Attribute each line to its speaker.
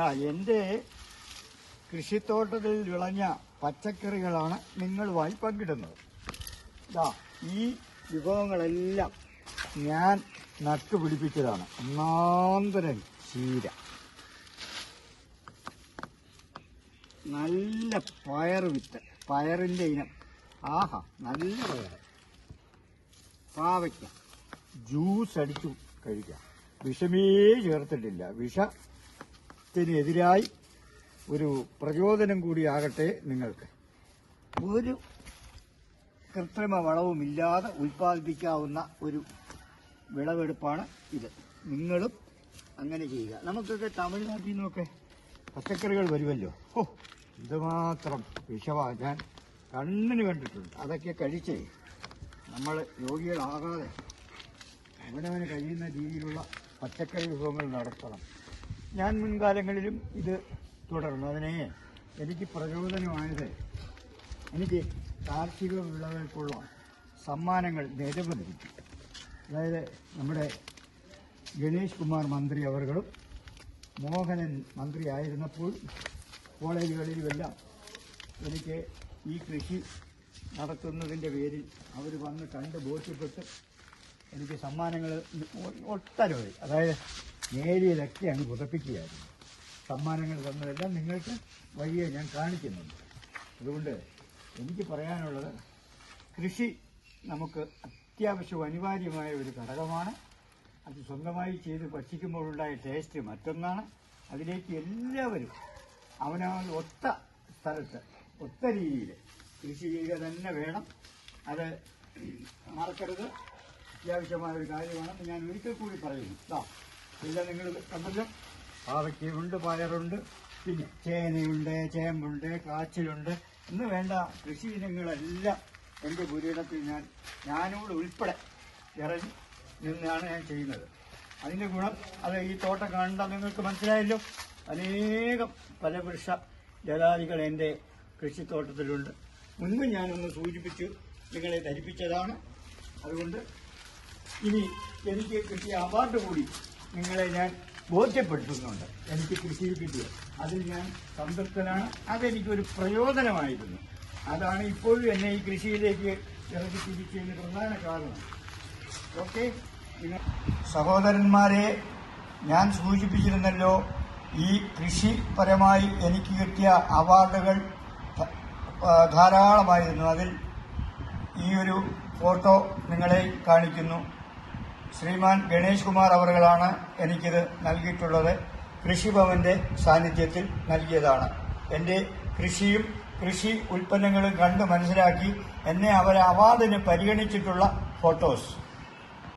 Speaker 1: ആ, എന്റെ കൃഷിത്തോട്ടത്തിൽ വിളഞ്ഞ പച്ചക്കറികളാണ് നിങ്ങളുമായി പങ്കിടുന്നത്. ദാ ഈ വിഭവങ്ങളെല്ലാം ഞാൻ നട്ടുപിടിപ്പിച്ചതാണ്. ഒന്നാന്തരം ചീര. നല്ല പയർ വിത്ത് പയറിന്റെ ഇനം. ആഹാ നല്ല പയർ. പാവയ്ക്ക. ജ്യൂസ് അടിച്ചു കഴിക്കാം. വിഷമേ ചേർത്തിട്ടില്ല. വിഷത്തിനെതിരായി ഒരു പ്രചോദനം കൂടിയാകട്ടെ നിങ്ങൾക്ക്. ഒരു കൃത്രിമ വളവുമില്ലാതെ ഉൽപ്പാദിപ്പിക്കാവുന്ന ഒരു വിളവെടുപ്പാണ് ഇത്. നിങ്ങളും അങ്ങനെ ചെയ്യുക. നമുക്കൊക്കെ തമിഴ്നാട്ടിൽ നിന്നൊക്കെ പച്ചക്കറികൾ വരുമല്ലോ? ഓ ഇതുമാത്രം വിഷമാ ഞാൻ കണ്ണിന് കണ്ടിട്ടുണ്ട്. അതൊക്കെ കഴിച്ചേ. നമ്മൾ രോഗികളാകാതെ അവനവന് കഴിയുന്ന രീതിയിലുള്ള പച്ചക്കറി വിഭവങ്ങൾ നടത്തണം. ഞാൻ മുൻകാലങ്ങളിലും ഇത് തുടർന്നു. അതിനെ എനിക്ക് പ്രചോദനമായത് എനിക്ക് കാർഷിക വിളകൾക്കുള്ള സമ്മാനങ്ങൾ നിരവധി അതായത് നമ്മുടെ ഗണേഷ് കുമാർ മന്ത്രി അവർകളും മോഹനൻ മന്ത്രിയായിരുന്നപ്പോൾ കോളേജുകളിലുമെല്ലാം എനിക്ക് ഈ കൃഷി നടത്തുന്നതിന്റെ പേരിൽ അവർ വന്ന് കണ്ട് ബോധ്യപ്പെട്ട് എനിക്ക് സമ്മാനങ്ങൾ ഒട്ടനവധി. അതായത് നേരിയതൊക്കെ അങ്ങ് പുതപ്പിക്കുകയായിരുന്നു. സമ്മാനങ്ങൾ തന്നതെല്ലാം നിങ്ങൾക്ക് വഴിയെ ഞാൻ കാണിക്കുന്നുണ്ട്. അതുകൊണ്ട് എനിക്ക് പറയാനുള്ളത് കൃഷി നമുക്ക് അത്യാവശ്യം അനിവാര്യമായ ഒരു ഘടകമാണ്. അത് സ്വന്തമായി ചെയ്ത് ഭക്ഷിക്കുമ്പോഴുണ്ടായ ടേസ്റ്റ് മറ്റൊന്നാണ്. അതിലേക്ക് എല്ലാവരും അവനവൻ ഒത്ത സ്ഥലത്ത് ഒത്ത രീതിയിൽ കൃഷി ചെയ്യുക തന്നെ വേണം. അത് മറക്കരുത്. അത്യാവശ്യമായ ഒരു കാര്യമാണെന്ന് ഞാൻ ഒരിക്കൽ കൂടി പറയുന്നു. ഇതാ ഇല്ല നിങ്ങൾ കണ്ടല്ലോ. പാവയ്ക്കുണ്ട് പയറുണ്ട് പിന്നെ ചേനയുണ്ട് ചേമ്പുണ്ട് കാച്ചിലുണ്ട്. ഇന്ന് വേണ്ട കൃഷി ഇനങ്ങളെല്ലാം എന്റെ പുരയിടത്തിൽ ഞാൻ ഞാനോട് ഉൾപ്പെടെ ഇറങ്ങി നിന്നാണ് ഞാൻ ചെയ്യുന്നത്. അതിന്റെ ഗുണം അത് ഈ തോട്ടം കണ്ടാൽ നിങ്ങൾക്ക് മനസ്സിലായല്ലോ. അനേകം ഫലവൃക്ഷ ജലാദികൾ എന്റെ കൃഷിത്തോട്ടത്തിലുണ്ട്. മുൻപ് ഞാനൊന്ന് സൂചിപ്പിച്ചു നിങ്ങളെ ധരിപ്പിച്ചതാണ്. അതുകൊണ്ട് ഇനി എനിക്ക് കിട്ടിയ അവാർഡ് കൂടി നിങ്ങളെ ഞാൻ ബോധ്യപ്പെടുത്തുന്നുണ്ട്. എനിക്ക് കൃഷിയിൽ കിട്ടിയത് അതിൽ ഞാൻ സംതൃപ്തനാണ്. അതെനിക്കൊരു പ്രയോജനമായിരുന്നു. അതാണ് ഇപ്പോഴും എന്നെ ഈ കൃഷിയിലേക്ക് ഇറക്കി തിരിച്ചതിന് പ്രധാന കാരണം. ഓക്കെ സഹോദരന്മാരെ ഞാൻ സൂചിപ്പിച്ചിരുന്നല്ലോ ഈ കൃഷിപരമായി എനിക്ക് കിട്ടിയ അവാർഡുകൾ ധാരാളമായിരുന്നു. അതിൽ ഈ ഒരു ഫോട്ടോ നിങ്ങളെ കാണിക്കുന്നു. ശ്രീമാൻ ഗണേഷ് കുമാർ അവറുകളാണ് എനിക്കിത് നൽകിയിട്ടുള്ളത്. കൃഷിഭവന്റെ സാന്നിധ്യത്തിൽ നൽകിയതാണ്. എന്റെ കൃഷിയും കൃഷി ഉൽപ്പന്നങ്ങളും കണ്ട് മനസ്സിലാക്കി എന്നെ അവരെ അവാർഡിന് പരിഗണിച്ചിട്ടുള്ള ഫോട്ടോസ്.